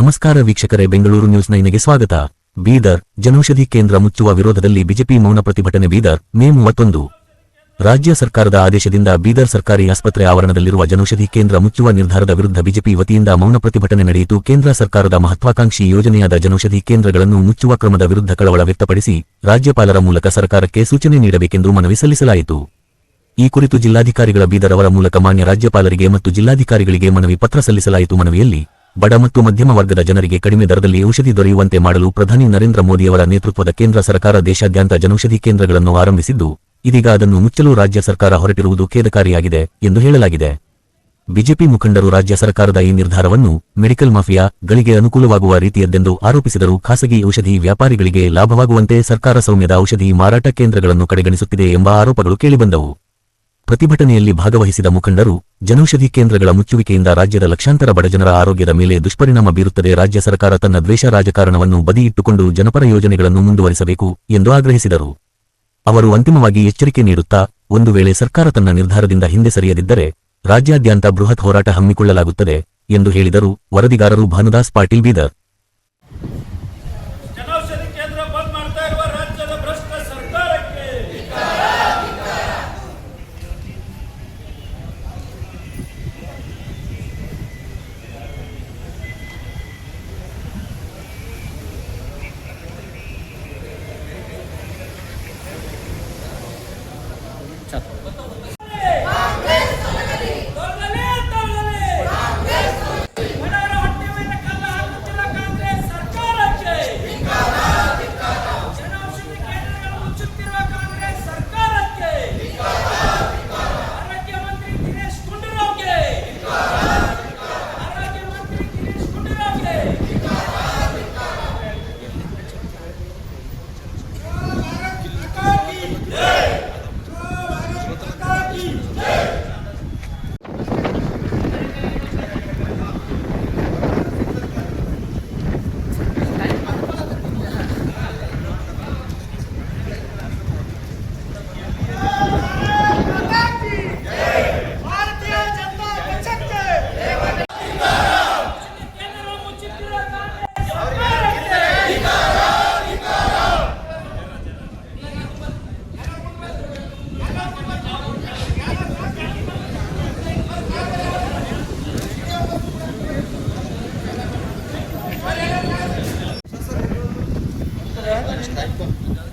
ನಮಸ್ಕಾರ ವೀಕ್ಷಕರೇ, ಬೆಂಗಳೂರು ನ್ಯೂಸ್ ನೈನ್ಗೆ ಸ್ವಾಗತ. ಬೀದರ್ ಜನೌಷಧಿ ಕೇಂದ್ರ ಮುಚ್ಚುವ ವಿರೋಧದಲ್ಲಿ ಬಿಜೆಪಿ ಮೌನ ಪ್ರತಿಭಟನೆ ಬೀದರ್, ಮೇ ಮೂವತ್ತೊಂದು. ರಾಜ್ಯ ಸರ್ಕಾರದ ಆದೇಶದಿಂದ ಬೀದರ್ ಸರ್ಕಾರಿ ಆಸ್ಪತ್ರೆ ಆವರಣದಲ್ಲಿರುವ ಜನೌಷಧಿ ಕೇಂದ್ರ ಮುಚ್ಚುವ ನಿರ್ಧಾರದ ವಿರುದ್ಧ ಬಿಜೆಪಿ ವತಿಯಿಂದ ಮೌನ ಪ್ರತಿಭಟನೆ ನಡೆಯಿತು. ಕೇಂದ್ರ ಸರ್ಕಾರದ ಮಹತ್ವಾಕಾಂಕ್ಷಿ ಯೋಜನೆಯಾದ ಜನೌಷಧಿ ಕೇಂದ್ರಗಳನ್ನು ಮುಚ್ಚುವ ಕ್ರಮದ ವಿರುದ್ಧ ಕಳವಳ ವ್ಯಕ್ತಪಡಿಸಿ ರಾಜ್ಯಪಾಲರ ಮೂಲಕ ಸರ್ಕಾರಕ್ಕೆ ಸೂಚನೆ ನೀಡಬೇಕೆಂದು ಮನವಿ ಸಲ್ಲಿಸಲಾಯಿತು. ಈ ಕುರಿತು ಜಿಲ್ಲಾಧಿಕಾರಿಗಳ ಬೀದರ್ ಅವರ ಮೂಲಕ ಮಾನ್ಯ ರಾಜ್ಯಪಾಲರಿಗೆ ಮತ್ತು ಜಿಲ್ಲಾಧಿಕಾರಿಗಳಿಗೆ ಮನವಿ ಪತ್ರ ಸಲ್ಲಿಸಲಾಯಿತು. ಮನವಿಯಲ್ಲಿ ಬಡ ಮತ್ತು ಮಧ್ಯಮ ವರ್ಗದ ಜನರಿಗೆ ಕಡಿಮೆ ದರದಲ್ಲಿ ಔಷಧಿ ದೊರೆಯುವಂತೆ ಮಾಡಲು ಪ್ರಧಾನಿ ನರೇಂದ್ರ ಮೋದಿಯವರ ನೇತೃತ್ವದ ಕೇಂದ್ರ ಸರ್ಕಾರ ದೇಶಾದ್ಯಂತ ಜನೌಷಧಿ ಕೇಂದ್ರಗಳನ್ನು ಆರಂಭಿಸಿದ್ದು, ಇದೀಗ ಅದನ್ನು ಮುಚ್ಚಲು ರಾಜ್ಯ ಸರ್ಕಾರ ಹೊರಟಿರುವುದು ಖೇದಕಾರಿಯಾಗಿದೆ ಎಂದು ಹೇಳಲಾಗಿದೆ. ಬಿಜೆಪಿ ಮುಖಂಡರು ರಾಜ್ಯ ಸರ್ಕಾರದ ಈ ನಿರ್ಧಾರವನ್ನು ಮೆಡಿಕಲ್ ಮಾಫಿಯಾ ಗಳಿಗೆ ಅನುಕೂಲವಾಗುವ ರೀತಿಯದ್ದೆಂದು ಆರೋಪಿಸಿದರು ಖಾಸಗಿ ಔಷಧಿ ವ್ಯಾಪಾರಿಗಳಿಗೆ ಲಾಭವಾಗುವಂತೆ ಸರ್ಕಾರ ಸೌಮ್ಯದ ಔಷಧಿ ಮಾರಾಟ ಕೇಂದ್ರಗಳನ್ನು ಕಡೆಗಣಿಸುತ್ತಿದೆ ಎಂಬ ಆರೋಪಗಳು ಕೇಳಿಬಂದವು. ಪ್ರತಿಭಟನೆಯಲ್ಲಿ ಭಾಗವಹಿಸಿದ ಮುಖಂಡರು ಜನೌಷಧಿ ಕೇಂದ್ರಗಳ ಮುಚ್ಚುವಿಕೆಯಿಂದ ರಾಜ್ಯದ ಲಕ್ಷಾಂತರ ಬಡಜನರ ಆರೋಗ್ಯದ ಮೇಲೆ ದುಷ್ಪರಿಣಾಮ ಬೀರುತ್ತದೆ. ರಾಜ್ಯ ಸರ್ಕಾರ ತನ್ನ ದ್ವೇಷ ರಾಜಕಾರಣವನ್ನು ಬದಿಯಿಟ್ಟುಕೊಂಡು ಜನಪರ ಯೋಜನೆಗಳನ್ನು ಮುಂದುವರಿಸಬೇಕು ಎಂದು ಆಗ್ರಹಿಸಿದರು. ಅವರು ಅಂತಿಮವಾಗಿ ಎಚ್ಚರಿಕೆ ನೀಡುತ್ತಾ, ಒಂದು ವೇಳೆ ಸರ್ಕಾರ ತನ್ನ ನಿರ್ಧಾರದಿಂದ ಹಿಂದೆ ಸರಿಯದಿದ್ದರೆ ರಾಜ್ಯಾದ್ಯಂತ ಬೃಹತ್ ಹೋರಾಟ ಹಮ್ಮಿಕೊಳ್ಳಲಾಗುತ್ತದೆ ಎಂದು ಹೇಳಿದರು ವರದಿಗಾರರು ಭಾನುದಾಸ್ Patil Bidar. First time ko.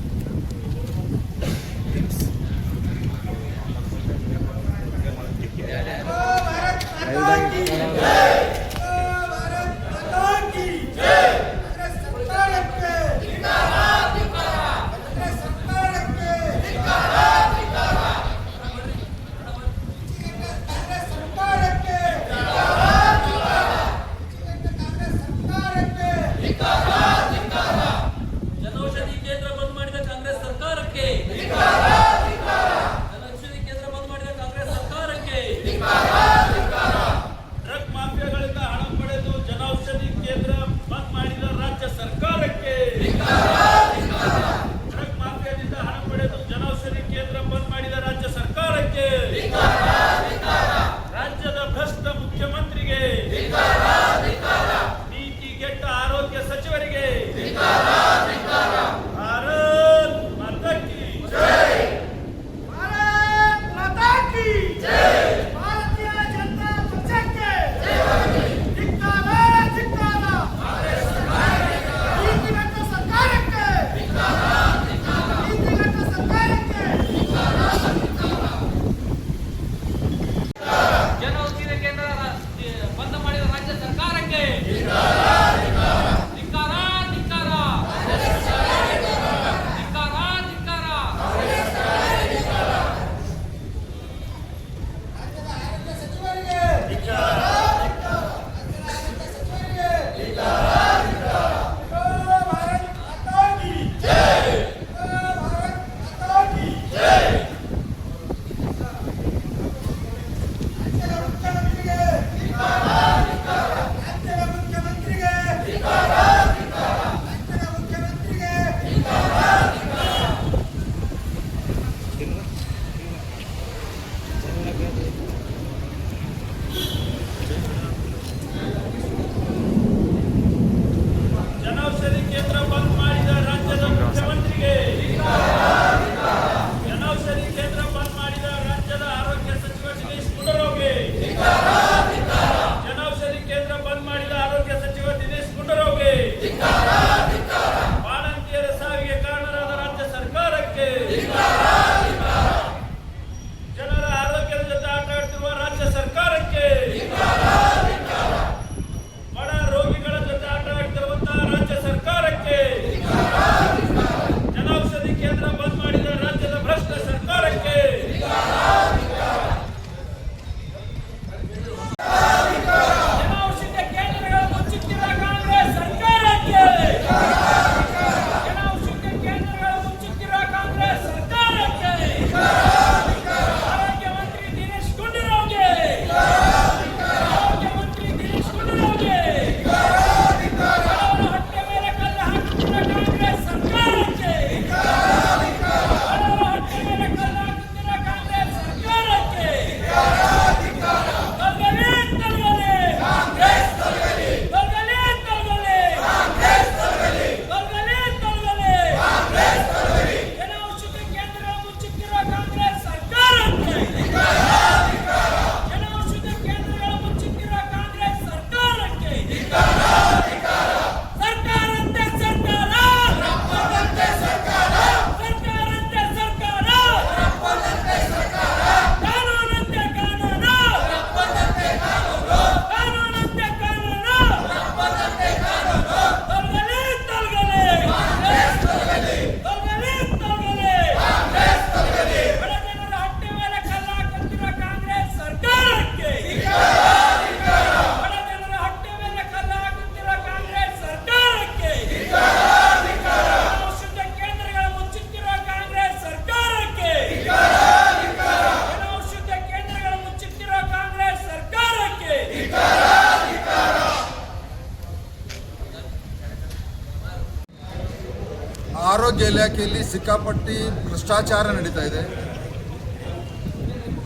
ಆರೋಗ್ಯ ಇಲಾಖೆಯಲ್ಲಿ ಸಿಕ್ಕಾಪಟ್ಟಿ ಭ್ರಷ್ಟಾಚಾರ ನಡೀತಾ ಇದೆ.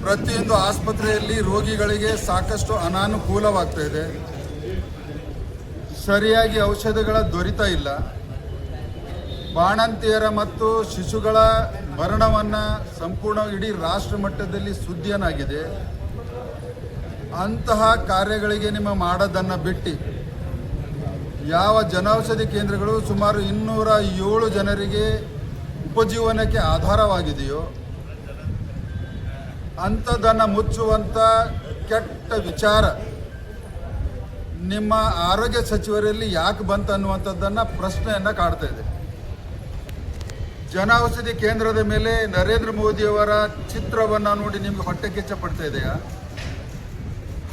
ಪ್ರತಿಯೊಂದು ಆಸ್ಪತ್ರೆಯಲ್ಲಿ ರೋಗಿಗಳಿಗೆ ಸಾಕಷ್ಟು ಅನಾನುಕೂಲವಾಗ್ತಾ ಇದೆ. ಸರಿಯಾಗಿ ಔಷಧಗಳ ದೊರೀತಾ ಇಲ್ಲ. ಬಾಣಂತಿಯರ ಮತ್ತು ಶಿಶುಗಳ ಮರಣವನ್ನು ಸಂಪೂರ್ಣ ಇಡೀ ರಾಷ್ಟ್ರ ಮಟ್ಟದಲ್ಲಿ ಸುದ್ದಿಯನ್ನಾಗಿದೆ. ಅಂತಹ ಕಾರ್ಯಗಳಿಗೆ ನಿಮ್ಮ ಮಾಡೋದನ್ನು ಬಿಟ್ಟು. ಯಾವ ಜನೌಷಧಿ ಕೇಂದ್ರಗಳು ಸುಮಾರು ಇನ್ನೂರ ಏಳು ಜನರಿಗೆ ಉಪಜೀವನಕ್ಕೆ ಆಧಾರವಾಗಿದೆಯೋ, ಅಂಥದ್ದನ್ನು ಮುಚ್ಚುವಂಥ ಕೆಟ್ಟ ವಿಚಾರ ನಿಮ್ಮ ಆರೋಗ್ಯ ಸಚಿವರಲ್ಲಿ ಯಾಕೆ ಬಂತು ಅನ್ನುವಂಥದ್ದನ್ನು ಪ್ರಶ್ನೆಯನ್ನು ಕಾಡ್ತಾ ಇದೆ. ಜನೌಷಧಿ ಕೇಂದ್ರದ ಮೇಲೆ ನರೇಂದ್ರ ಮೋದಿಯವರ ಚಿತ್ರವನ್ನು ನೋಡಿ ನಿಮಗೆ ಹೊಟ್ಟೆ ಕಿಚ್ಚ ಪಡ್ತಾ ಇದೆಯಾ?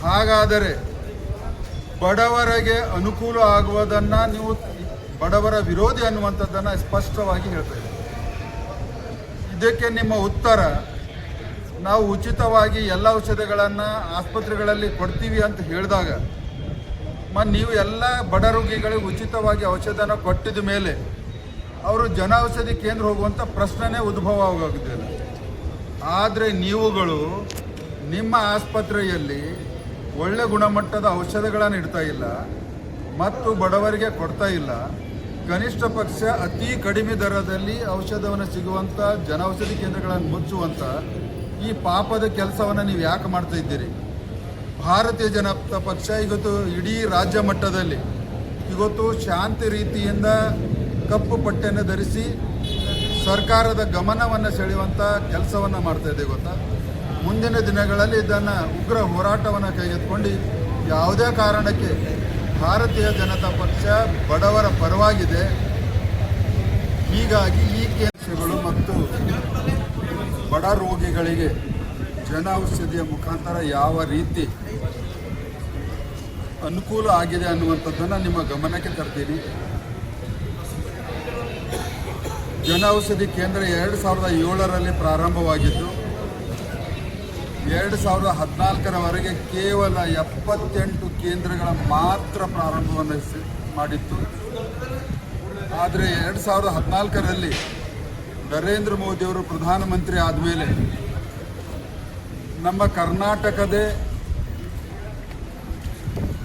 ಹಾಗಾದರೆ ಬಡವರಿಗೆ ಅನುಕೂಲ ಆಗುವುದನ್ನ ನೀವು ಬಡವರ ವಿರೋಧಿ ಅನ್ನುವಂಥದ್ದನ್ನು ಸ್ಪಷ್ಟವಾಗಿ ಹೇಳ್ತಾ ಇದಕ್ಕೆ ನಿಮ್ಮ ಉತ್ತರ, ನಾವು ಉಚಿತವಾಗಿ ಎಲ್ಲ ಔಷಧಿಗಳನ್ನು ಆಸ್ಪತ್ರೆಗಳಲ್ಲಿ ಕೊಡ್ತೀವಿ ಅಂತ ಹೇಳಿದಾಗ ಮತ್ತು ನೀವು ಎಲ್ಲ ಬಡ ರೋಗಿಗಳಿಗೆ ಉಚಿತವಾಗಿ ಔಷಧನ ಕೊಟ್ಟಿದ ಮೇಲೆ ಅವರು ಜನೌಷಧಿ ಕೇಂದ್ರ ಹೋಗುವಂಥ ಪ್ರಶ್ನೆನೇ ಉದ್ಭವ ಆಗೋದಿಲ್ಲ. ಆದರೆ ನೀವುಗಳು ನಿಮ್ಮ ಆಸ್ಪತ್ರೆಯಲ್ಲಿ ಒಳ್ಳೆ ಗುಣಮಟ್ಟದ ಔಷಧಗಳನ್ನು ಇಡ್ತಾ ಇಲ್ಲ ಮತ್ತು ಬಡವರಿಗೆ ಕೊಡ್ತಾ ಇಲ್ಲ. ಕನಿಷ್ಠ ಪಕ್ಷ ಅತಿ ಕಡಿಮೆ ದರದಲ್ಲಿ ಔಷಧವನ್ನು ಸಿಗುವಂಥ ಜನೌಷಧಿ ಕೇಂದ್ರಗಳನ್ನು ಮುಚ್ಚುವಂಥ ಈ ಪಾಪದ ಕೆಲಸವನ್ನು ನೀವು ಯಾಕೆ ಮಾಡ್ತಾ ಇದ್ದೀರಿ? ಭಾರತೀಯ ಜನತಾ ಪಕ್ಷ ಇವತ್ತು ಇಡೀ ರಾಜ್ಯ ಮಟ್ಟದಲ್ಲಿ ಇವತ್ತು ಶಾಂತಿ ರೀತಿಯಿಂದ ಕಪ್ಪು ಪಟ್ಟೆಯನ್ನು ಧರಿಸಿ ಸರ್ಕಾರದ ಗಮನವನ್ನು ಸೆಳೆಯುವಂಥ ಕೆಲಸವನ್ನು ಮಾಡ್ತಾ ಇದೆ, ಗೊತ್ತಾ? ಮುಂದಿನ ದಿನಗಳಲ್ಲಿ ಇದನ್ನು ಉಗ್ರ ಹೋರಾಟವನ್ನು ಕೈಗೆತ್ತಿಕೊಂಡು ಯಾವುದೇ ಕಾರಣಕ್ಕೆ ಭಾರತೀಯ ಜನತಾ ಪಕ್ಷ ಬಡವರ ಪರವಾಗಿದೆ. ಹೀಗಾಗಿ ಈ ಕೇಂದ್ರಗಳು ಮತ್ತು ಬಡ ರೋಗಿಗಳಿಗೆ ಜನ ಔಷಧಿಯ ಮುಖಾಂತರ ಯಾವ ರೀತಿ ಅನುಕೂಲ ಆಗಿದೆ ಅನ್ನುವಂಥದ್ದನ್ನು ನಿಮ್ಮ ಗಮನಕ್ಕೆ ತರ್ತೀನಿ. ಜನ ಔಷಧಿ ಕೇಂದ್ರ ಎರಡು ಸಾವಿರದ ಏಳರಲ್ಲಿ ಪ್ರಾರಂಭವಾಗಿದ್ದು ಎರಡು ಸಾವಿರದ ಹದಿನಾಲ್ಕರವರೆಗೆ ಕೇವಲ ಎಪ್ಪತ್ತೆಂಟು ಕೇಂದ್ರಗಳ ಮಾತ್ರ ಪ್ರಾರಂಭವನ್ನು ಮಾಡಿತ್ತು. ಆದರೆ ಎರಡು ಸಾವಿರದ ಹದಿನಾಲ್ಕರಲ್ಲಿ ನರೇಂದ್ರ ಮೋದಿಯವರು ಪ್ರಧಾನಮಂತ್ರಿ ಆದಮೇಲೆ ನಮ್ಮ ಕರ್ನಾಟಕದೇ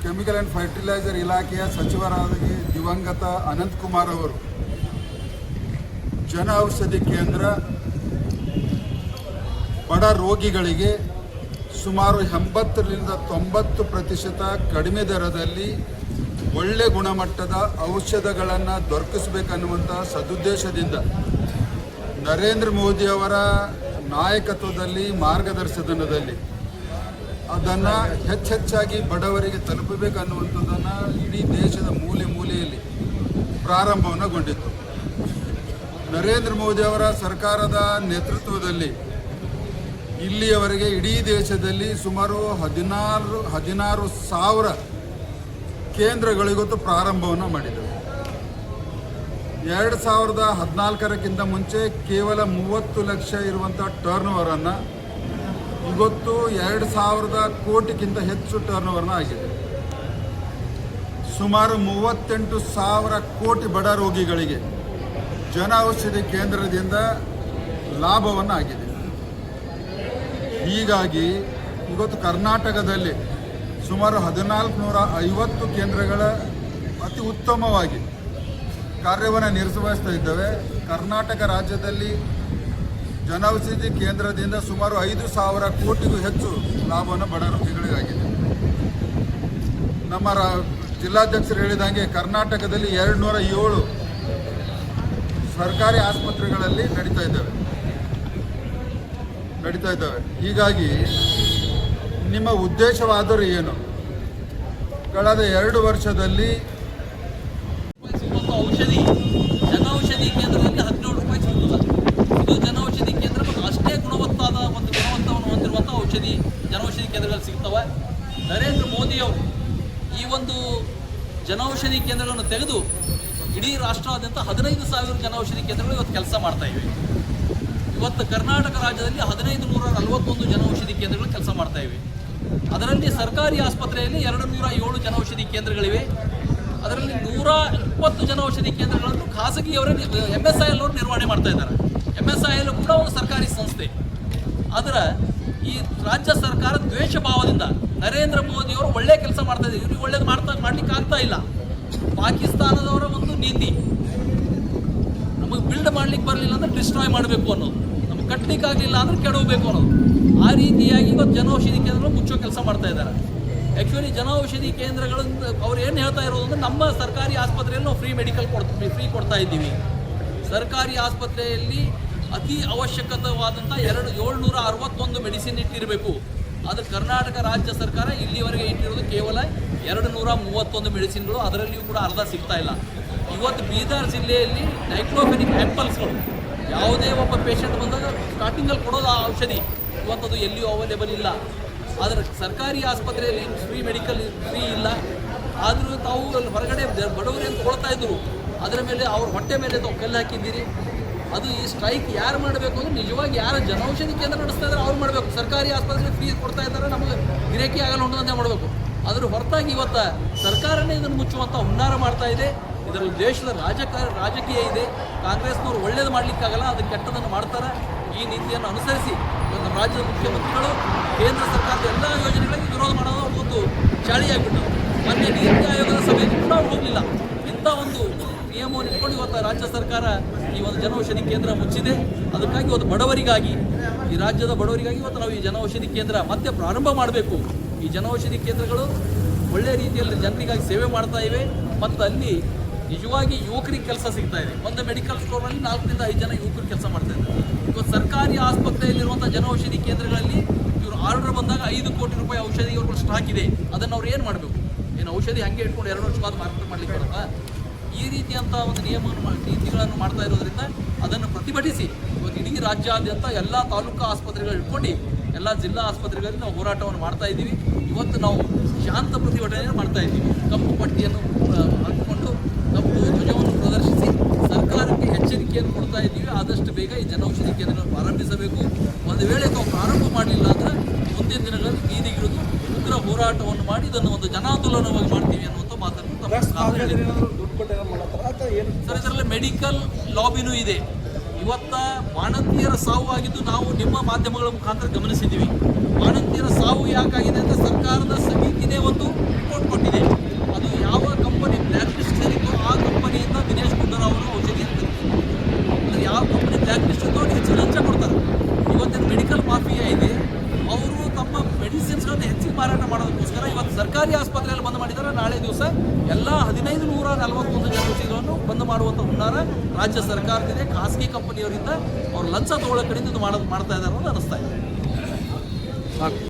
ಕೆಮಿಕಲ್ ಆ್ಯಂಡ್ ಫರ್ಟಿಲೈಸರ್ ಇಲಾಖೆಯ ಸಚಿವರಾದ ದಿವಂಗತ ಅನಂತಕುಮಾರ್ ಅವರು ಜನ ಔಷಧಿ ಕೇಂದ್ರ ಬಡ ರೋಗಿಗಳಿಗೆ ಸುಮಾರು ಎಂಬತ್ತರಿಂದ ತೊಂಬತ್ತು ಪ್ರತಿಶತ ಕಡಿಮೆ ದರದಲ್ಲಿ ಒಳ್ಳೆ ಗುಣಮಟ್ಟದ ಔಷಧಗಳನ್ನು ದೊರಕಿಸಬೇಕನ್ನುವಂಥ ಸದುದ್ದೇಶದಿಂದ ನರೇಂದ್ರ ಮೋದಿ ಅವರ ನಾಯಕತ್ವದಲ್ಲಿ, ಮಾರ್ಗದರ್ಶನದಲ್ಲಿ ಅದನ್ನು ಹೆಚ್ಚೆಚ್ಚಾಗಿ ಬಡವರಿಗೆ ತಲುಪಬೇಕನ್ನುವಂಥದ್ದನ್ನು ಇಡೀ ದೇಶದ ಮೂಲೆ ಮೂಲೆಯಲ್ಲಿ ಪ್ರಾರಂಭವನ್ನಗೊಂಡಿತ್ತು ನರೇಂದ್ರ ಮೋದಿ ಅವರ ಸರ್ಕಾರದ ನೇತೃತ್ವದಲ್ಲಿ ಇಲ್ಲಿಯವರೆಗೆ ಇಡೀ ದೇಶದಲ್ಲಿ ಸುಮಾರು ಹದಿನಾರು ಹದಿನಾರು ಸಾವಿರ ಕೇಂದ್ರಗಳಿಗೊತ್ತು ಪ್ರಾರಂಭವನ್ನು ಮಾಡಿದರು. ಎರಡು ಸಾವಿರದ ಹದಿನಾಲ್ಕರಕ್ಕಿಂತ ಮುಂಚೆ ಕೇವಲ ಮೂವತ್ತು ಲಕ್ಷ ಇರುವಂಥ ಟರ್ನ್ ಓವರನ್ನು ಇವತ್ತು ಎರಡು ಸಾವಿರದ ಕೋಟಿಗಿಂತ ಹೆಚ್ಚು ಟರ್ನ್ ಓವರ್ನ ಆಗಿದೆ. ಸುಮಾರು ಮೂವತ್ತೆಂಟು ಸಾವಿರ ಕೋಟಿ ಬಡ ರೋಗಿಗಳಿಗೆ ಜನ ಔಷಧಿ ಕೇಂದ್ರದಿಂದ ಲಾಭವನ್ನು ಆಗಿದೆ. ಹೀಗಾಗಿ ಇವತ್ತು ಕರ್ನಾಟಕದಲ್ಲಿ ಸುಮಾರು ಹದಿನಾಲ್ಕು ನೂರ ಐವತ್ತು ಕೇಂದ್ರಗಳ ಅತಿ ಉತ್ತಮವಾಗಿ ಕಾರ್ಯವನ್ನು ನಿರ್ವಹಿಸ್ತಾ ಇದ್ದಾವೆ. ಕರ್ನಾಟಕ ರಾಜ್ಯದಲ್ಲಿ ಜನೌಷಧಿ ಕೇಂದ್ರದಿಂದ ಸುಮಾರು ಐದು ಸಾವಿರ ಕೋಟಿಗೂ ಹೆಚ್ಚು ಲಾಭವನ್ನು ಬಡ ರೋಗಿಗಳಿಗಾಗಿದೆ. ನಮ್ಮ ರಾ ಜಿಲ್ಲಾಧ್ಯಕ್ಷರು ಹೇಳಿದಂಗೆ ಕರ್ನಾಟಕದಲ್ಲಿ ಎರಡು ನೂರ ಏಳು ಸರ್ಕಾರಿ ಆಸ್ಪತ್ರೆಗಳಲ್ಲಿ ನಡೀತಾ ಇದ್ದಾವೆ. ನಡೀತಾ ಇದ್ದಾವೆ. ಹೀಗಾಗಿ ನಿಮ್ಮ ಉದ್ದೇಶವಾದರೂ ಏನು? ಕಳೆದ ಎರಡು ವರ್ಷದಲ್ಲಿ ಔಷಧಿ ಜನೌಷಧಿ ಕೇಂದ್ರದಲ್ಲಿ ಹದಿನೇಳು ರೂಪಾಯಿ ಸಿಗುತ್ತದೆ ಇದು ಜನೌಷಧಿ ಕೇಂದ್ರ ಅಷ್ಟೇ ಗುಣವತ್ತಾದ ಒಂದು ಗುಣವತ್ತವನ್ನು ಹೊಂದಿರುವಂಥ ಔಷಧಿ ಜನೌಷಧಿ ಕೇಂದ್ರಗಳು ಸಿಗ್ತವೆ. ನರೇಂದ್ರ ಮೋದಿಯವರು ಈ ಒಂದು ಜನೌಷಧಿ ಕೇಂದ್ರಗಳನ್ನು ತೆಗೆದು ಇಡೀ ರಾಷ್ಟ್ರಾದ್ಯಂತ ಹದಿನೈದು ಸಾವಿರ ಜನೌಷಧಿ ಕೇಂದ್ರಗಳು ಇವತ್ತು ಕೆಲಸ ಮಾಡ್ತಾ ಇವೆ. ಇವತ್ತು ಕರ್ನಾಟಕ ರಾಜ್ಯದಲ್ಲಿ ಹದಿನೈದು ನೂರ ನಲವತ್ತೊಂದು ಜನೌಷಧಿ ಕೇಂದ್ರಗಳು ಕೆಲಸ ಮಾಡ್ತಾ ಇವೆ. ಅದರಲ್ಲಿ ಸರ್ಕಾರಿ ಆಸ್ಪತ್ರೆಯಲ್ಲಿ ಎರಡು ನೂರ ಏಳು ಜನೌಷಧಿ ಕೇಂದ್ರಗಳಿವೆ. ಅದರಲ್ಲಿ ನೂರ ಇಪ್ಪತ್ತು ಜನೌಷಧಿ ಕೇಂದ್ರಗಳನ್ನು ಖಾಸಗಿಯವರೇ ಎಂ ಎಸ್ ಐ ಎಲ್ ಅವರು ನಿರ್ವಹಣೆ ಮಾಡ್ತಾ ಇದ್ದಾರೆ. ಎಂ ಎಸ್ ಐ ಎಲ್ ಕೂಡ ಒಂದು ಸರ್ಕಾರಿ ಸಂಸ್ಥೆ. ಆದರೆ ಈ ರಾಜ್ಯ ಸರ್ಕಾರ ದ್ವೇಷ ಭಾವದಿಂದ ನರೇಂದ್ರ ಮೋದಿಯವರು ಒಳ್ಳೆ ಕೆಲಸ ಮಾಡ್ತಾ ಇದ್ದಾರೆ. ಇವ್ರಿಗೆ ಒಳ್ಳೇದು ಮಾಡ್ತಾ ಮಾಡ್ಲಿಕ್ಕೆ ಆಗ್ತಾ ಇಲ್ಲ. ಪಾಕಿಸ್ತಾನದವರ ಒಂದು ನೀತಿ. ನಮಗೆ ಬಿಲ್ಡ್ ಮಾಡ್ಲಿಕ್ಕೆ ಬರಲಿಲ್ಲ ಅಂದ್ರೆ ಡಿಸ್ಟ್ರಾಯ್ ಮಾಡಬೇಕು ಅನ್ನೋದು. ನಮಗೆ ಕಟ್ಟಲಿಕ್ಕೆ ಆಗಲಿಲ್ಲ ಅಂದ್ರೆ ಕೆಡವಬೇಕು ಅನ್ನೋದು. ಆ ರೀತಿಯಾಗಿ ಇವತ್ತು ಜನೌಷಧಿ ಕೇಂದ್ರ ಮುಚ್ಚೋ ಕೆಲಸ ಮಾಡ್ತಾ ಇದ್ದಾರೆ. ಆ್ಯಕ್ಚುಲಿ ಜನೌಷಧಿ ಕೇಂದ್ರಗಳಿಂದ ಅವ್ರು ಏನು ಹೇಳ್ತಾ ಇರೋದು ಅಂದರೆ ನಮ್ಮ ಸರ್ಕಾರಿ ಆಸ್ಪತ್ರೆಯಲ್ಲಿ ನಾವು ಫ್ರೀ ಮೆಡಿಕಲ್ ಕೊಡ್ತೀವಿ ಫ್ರೀ ಕೊಡ್ತಾ ಇದ್ದೀವಿ. ಸರ್ಕಾರಿ ಆಸ್ಪತ್ರೆಯಲ್ಲಿ ಅತಿ ಅವಶ್ಯಕತವಾದಂಥ ಎರಡು ಏಳ್ನೂರ ಅರವತ್ತೊಂದು ಮೆಡಿಸಿನ್ ಇಟ್ಟಿರಬೇಕು. ಆದರೆ ಕರ್ನಾಟಕ ರಾಜ್ಯ ಸರ್ಕಾರ ಇಲ್ಲಿವರೆಗೆ ಇಟ್ಟಿರೋದು ಕೇವಲ ಎರಡು ನೂರ ಮೂವತ್ತೊಂದು ಮೆಡಿಸಿನ್ಗಳು ಅದರಲ್ಲಿಯೂ ಕೂಡ ಅರ್ಧ ಸಿಗ್ತಾ ಇಲ್ಲ. ಇವತ್ತು ಬೀದರ್ ಜಿಲ್ಲೆಯಲ್ಲಿ ಡೈಕ್ಲೋಫೆನಿಕ್ ಆ್ಯಂಪಲ್ಸ್ಗಳು ಯಾವುದೇ ಒಬ್ಬ ಪೇಷಂಟ್ ಬಂದಾಗ ಸ್ಟಾರ್ಟಿಂಗಲ್ಲಿ ಕೊಡೋದು ಆ ಔಷಧಿ. ಇವತ್ತದು ಎಲ್ಲಿಯೂ ಅವೈಲೇಬಲ್ ಇಲ್ಲ. ಆದರೆ ಸರ್ಕಾರಿ ಆಸ್ಪತ್ರೆಯಲ್ಲಿ ಫ್ರೀ ಮೆಡಿಕಲ್ ಫ್ರೀ ಇಲ್ಲ. ಆದರೂ ತಾವು ಅಲ್ಲಿ ಹೊರಗಡೆ ದ- ಬಡವರು ಅಂತ ಕೊಡ್ತಾ ಇದ್ರು. ಅದರ ಮೇಲೆ ಅವ್ರ ಹೊಟ್ಟೆ ಮೇಲೆ ತಾವು ಕಲ್ಲು ಹಾಕಿದ್ದೀರಿ. ಅದು ಈ ಸ್ಟ್ರೈಕ್ ಯಾರು ಮಾಡಬೇಕು ಅಂದರೆ ನಿಜವಾಗಿ ಯಾರು ಜನೌಷಧಿ ಕೇಂದ್ರ ನಡೆಸ್ತಾ ಇದ್ದಾರೆ ಅವ್ರು ಮಾಡಬೇಕು. ಸರ್ಕಾರಿ ಆಸ್ಪತ್ರೆ ಫ್ರೀ ಕೊಡ್ತಾ ಇದ್ದಾರೆ, ನಮಗೆ ಗಿರಾಕಿ ಆಗಲ್ಲ ಅಂತ ಮಾಡಬೇಕು. ಅದ್ರ ಹೊರತಾಗಿ ಇವತ್ತು ಸರ್ಕಾರನೇ ಇದನ್ನು ಮುಚ್ಚುವಂಥ ಹುನ್ನಾರ ಮಾಡ್ತಾ ಇದೆ. ಇದರಲ್ಲಿ ದೇಶದ ರಾಜಕಾರ ರಾಜಕೀಯ ಇದೆ. ಕಾಂಗ್ರೆಸ್ನವರು ಒಳ್ಳೇದು ಮಾಡಲಿಕ್ಕಾಗಲ್ಲ, ಅದು ಕೆಟ್ಟದನ್ನು ಮಾಡ್ತಾರೆ. ಈ ನೀತಿಯನ್ನು ಅನುಸರಿಸಿ ಒಂದು ರಾಜ್ಯದ ಮುಖ್ಯಮಂತ್ರಿಗಳು, ಕೇಂದ್ರ ಸರ್ಕಾರದ ಎಲ್ಲ ಯೋಜನೆಗಳಿಗೆ ವಿರೋಧ ಮಾಡೋದು ಒಂದು ಚಾಳಿಯಾಗಿಬಿಟ್ಟು ಮೊನ್ನೆ ನೀತಿ ಆಯೋಗದ ಸಭೆಯಲ್ಲಿ ಕೂಡ ಹೋಗಲಿಲ್ಲ. ಇಂಥ ಒಂದು ನಿಯಮವನ್ನು ಇಟ್ಕೊಂಡು ಇವತ್ತು ರಾಜ್ಯ ಸರ್ಕಾರ ಈ ಒಂದು ಜನೌಷಧಿ ಕೇಂದ್ರ ಮುಚ್ಚಿದೆ. ಅದಕ್ಕಾಗಿ ಇವತ್ತು ಬಡವರಿಗಾಗಿ, ಈ ರಾಜ್ಯದ ಬಡವರಿಗಾಗಿ ಇವತ್ತು ನಾವು ಈ ಜನೌಷಧಿ ಕೇಂದ್ರ ಮತ್ತೆ ಪ್ರಾರಂಭ ಮಾಡಬೇಕು. ಈ ಜನೌಷಧಿ ಕೇಂದ್ರಗಳು ಒಳ್ಳೆಯ ರೀತಿಯಲ್ಲಿ ಜನರಿಗಾಗಿ ಸೇವೆ ಮಾಡ್ತಾ ಇವೆ. ಮತ್ತು ಅಲ್ಲಿ ನಿಜವಾಗಿ ಯುವಕರಿಗೆ ಕೆಲಸ ಸಿಗ್ತಾ ಇದೆ. ಒಂದು ಮೆಡಿಕಲ್ ಸ್ಟೋರ್ನಲ್ಲಿ ನಾಲ್ಕರಿಂದ ಐದು ಜನ ಯುವಕರು ಕೆಲಸ ಮಾಡ್ತಾ ಇದ್ದಾರೆ. ಇವತ್ತು ಸರ್ಕಾರಿ ಆಸ್ಪತ್ರೆಯಲ್ಲಿರುವಂಥ ಜನೌಷಧಿ ಕೇಂದ್ರಗಳಲ್ಲಿ ಇವರು ಆರ್ಡರ್ ಬಂದಾಗ ಐದು ಕೋಟಿ ರೂಪಾಯಿ ಔಷಧಿ ಇವ್ರುಗಳು ಸ್ಟಾಕ್ ಇದೆ. ಅದನ್ನು ಅವ್ರು ಏನು ಮಾಡಬೇಕು? ಏನು ಔಷಧಿ ಹಂಗೆ ಇಟ್ಕೊಂಡು ಎರಡು ವರ್ಷವಾದ ಮಾರಾಟ ಮಾಡಲಿಕ್ಕೆ ಬರಲ್ಲ? ಈ ರೀತಿಯಂಥ ಒಂದು ನಿಯಮವನ್ನು ನೀತಿಗಳನ್ನು ಮಾಡ್ತಾ ಇರೋದ್ರಿಂದ ಅದನ್ನು ಪ್ರತಿಭಟಿಸಿ ಇವತ್ತು ಇಡೀ ರಾಜ್ಯಾದ್ಯಂತ ಎಲ್ಲ ತಾಲೂಕು ಆಸ್ಪತ್ರೆಗಳು ಇಟ್ಕೊಂಡು ಎಲ್ಲ ಜಿಲ್ಲಾ ಆಸ್ಪತ್ರೆಗಳಲ್ಲಿ ನಾವು ಹೋರಾಟವನ್ನು ಮಾಡ್ತಾ ಇದ್ದೀವಿ. ಇವತ್ತು ನಾವು ಶಾಂತ ಪ್ರತಿಭಟನೆಯನ್ನು ಮಾಡ್ತಾ ಇದ್ದೀವಿ ಕಪ್ಪು ಪಟ್ಟಿಯನ್ನು ಆ, ಹಾಕಿಕೊಂಡು ಕಪ್ಪು ಧ್ವಜವನ್ನು ಪ್ರದರ್ಶಿಸಿ ಸರ್ಕಾರಕ್ಕೆ ಎಚ್ಚರಿಕೆಯನ್ನು ಕೊಡ್ತಾ ಇದ್ದೀವಿ ಆದಷ್ಟು ಬೇಗ ಈ ಜನೌಷಧಿ ಕೇಂದ್ರಗಳನ್ನು ಪ್ರಾರಂಭಿಸಬೇಕು. ಒಂದು ವೇಳೆ ತಾವು ಪ್ರಾರಂಭ ಮಾಡಲಿಲ್ಲ ಅಂದರೆ ಮುಂದಿನ ದಿನಗಳಲ್ಲಿ ಬೀದಿಗಿಳಿದು ಉಗ್ರ ಹೋರಾಟವನ್ನು ಮಾಡಿ ಇದನ್ನು ಒಂದು ಜನಾಂದೋಲನವಾಗಿ ಮಾಡ್ತೀವಿ ಅನ್ನುವಂಥ ಮಾತನ್ನು. ಸರ್ ಇದರಲ್ಲಿ ಮೆಡಿಕಲ್ ಲಾಬಿನೂ ಇದೆ. ಇವತ್ತ ಬಾಣಂತಿಯರ ಸಾವು ಆಗಿದ್ದು ನಾವು ನಿಮ್ಮ ಮಾಧ್ಯಮಗಳ ಮುಖಾಂತರ ಗಮನಿಸಿದ್ದೀವಿ. ಬಾಣಂತಿಯರ ಸಾವು ಯಾಕಾಗಿದೆ ಅಂತ ಸರ್ಕಾರದ